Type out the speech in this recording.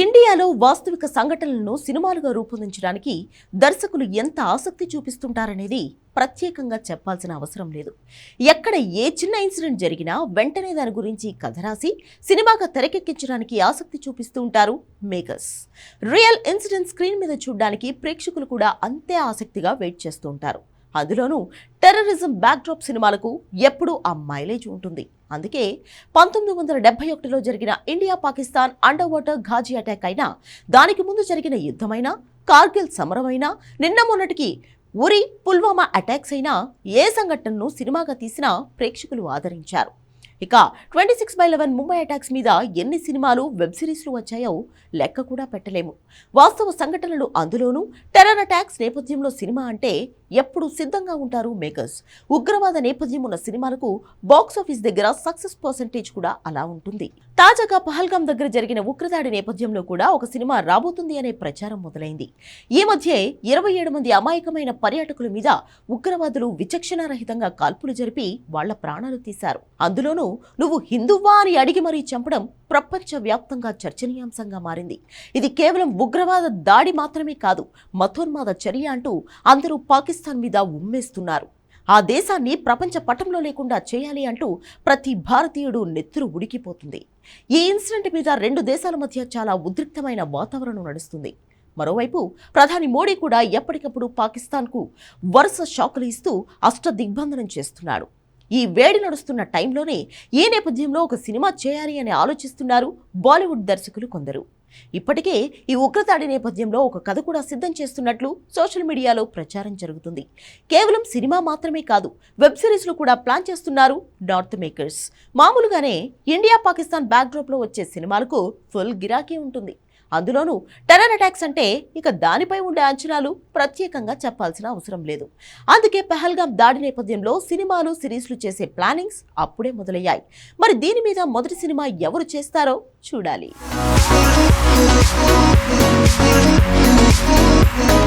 ఇండియాలో వాస్తవిక సంఘటనలను సినిమాలుగా రూపొందించడానికి దర్శకులు ఎంత ఆసక్తి చూపిస్తుంటారనేది ప్రత్యేకంగా చెప్పాల్సిన అవసరం లేదు. ఎక్కడ ఏ చిన్న ఇన్సిడెంట్ జరిగినా వెంటనే దాని గురించి కథ రాసి సినిమాగా తెరకెక్కించడానికి ఆసక్తి చూపిస్తూ ఉంటారు మేకర్స్. రియల్ ఇన్సిడెంట్ స్క్రీన్ మీద చూడడానికి ప్రేక్షకులు కూడా అంతే ఆసక్తిగా వెయిట్ చేస్తూ ఉంటారు. అందులోనూ టెర్రరిజం బ్యాక్డ్రాప్ సినిమాలకు ఎప్పుడూ ఆ మైలేజ్ ఉంటుంది. అందుకే పంతొమ్మిది వందల డెబ్బై ఒకటిలో జరిగిన India Pakistan under water Ghazi attack అయినా దానికి ముందు జరిగిన యుద్ధమైనా కార్గిల్ సమరమైనా నిన్న మొన్నటికి ఉరి పుల్వామా అటాక్స్ అయినా ఏ సంఘటనను సినిమాగా తీసినా ప్రేక్షకులు ఆదరించారు. ఇక twenty six by eleven Mumbai attacks మీద ఎన్ని సినిమాలు వెబ్ సిరీస్లు వచ్చాయో లెక్క కూడా పెట్టలేము. వాస్తవ సంఘటనలు అందులోనూ టెర్రర్ అటాక్స్ నేపథ్యంలో సినిమా అంటే ఎప్పుడు సిద్ధంగా ఉంటారు మేకర్స్? ఉగ్రవాద నేపథ్యం ఉన్న సినిమాలకు బాక్స్ ఆఫీస్ దగ్గర సక్సెస్ పర్సంటేజ్ కూడా అలా ఉంటుంది. తాజాగా పహల్గాం దగ్గర జరిగిన ఉగ్రదాడి నేపథ్యంలో కూడా ఒక సినిమా రాబోతుంది అనే ప్రచారం మొదలైంది. ఈ మధ్య ఇరవై ఏడు మంది అమాయకమైన పర్యాటకుల మీద ఉగ్రవాదులు విచక్షణారహితంగా కాల్పులు జరిపి వాళ్ళ ప్రాణాలు తీశారు. అందులోనూ నువ్వు హిందువా అని అడిగి మరీ చంపడం ప్రపంచ వ్యాప్తంగా చర్చనీయాంశంగా మారింది. ఇది కేవలం ఉగ్రవాద దాడి మాత్రమే కాదు మతోన్మాద చర్య అంటూ అందరూ పాకిస్తాన్ మీద ఉమ్మేస్తున్నారు. ఆ దేశాన్ని ప్రపంచ పటంలో లేకుండా చేయాలి అంటూ ప్రతి భారతీయుడు నెత్తురు ఉడికిపోతుంది. ఈ ఇన్సిడెంట్ మీద రెండు దేశాల మధ్య చాలా ఉద్రిక్తమైన వాతావరణం నడుస్తుంది. మరోవైపు ప్రధాని మోడీ కూడా ఎప్పటికప్పుడు పాకిస్తాన్కు వరుస షాకులు ఇస్తూ అష్ట దిగ్బంధనం చేస్తున్నాడు. ఈ వేడి నడుస్తున్న టైంలోనే ఈ నేపథ్యంలో ఒక సినిమా చేయాలి అని ఆలోచిస్తున్నారు బాలీవుడ్ దర్శకులు కొందరు. ఇప్పటికే ఈ ఉగ్రదాడి నేపథ్యంలో ఒక కథ కూడా సిద్ధం చేస్తున్నట్లు సోషల్ మీడియాలో ప్రచారం జరుగుతుంది. కేవలం సినిమా మాత్రమే కాదు వెబ్ సిరీస్లు కూడా ప్లాన్ చేస్తున్నారు నార్త్ మేకర్స్. మామూలుగానే ఇండియా పాకిస్తాన్ బ్యాక్డ్రాప్లో వచ్చే సినిమాలకు ఫుల్ గిరాకీ ఉంటుంది. అందులోనూ టెర్రర్ అటాక్స్ అంటే ఇక దానిపై ఉండే అంచనాలు ప్రత్యేకంగా చెప్పాల్సిన అవసరం లేదు అందుకే పెహల్గాం దాడి నేపథ్యంలో సినిమాలు సిరీస్లు చేసే ప్లానింగ్స్ అప్పుడే మొదలయ్యాయి మరి దీని మీద మొదటి సినిమా ఎవరు చేస్తారో చూడాలి Thank you.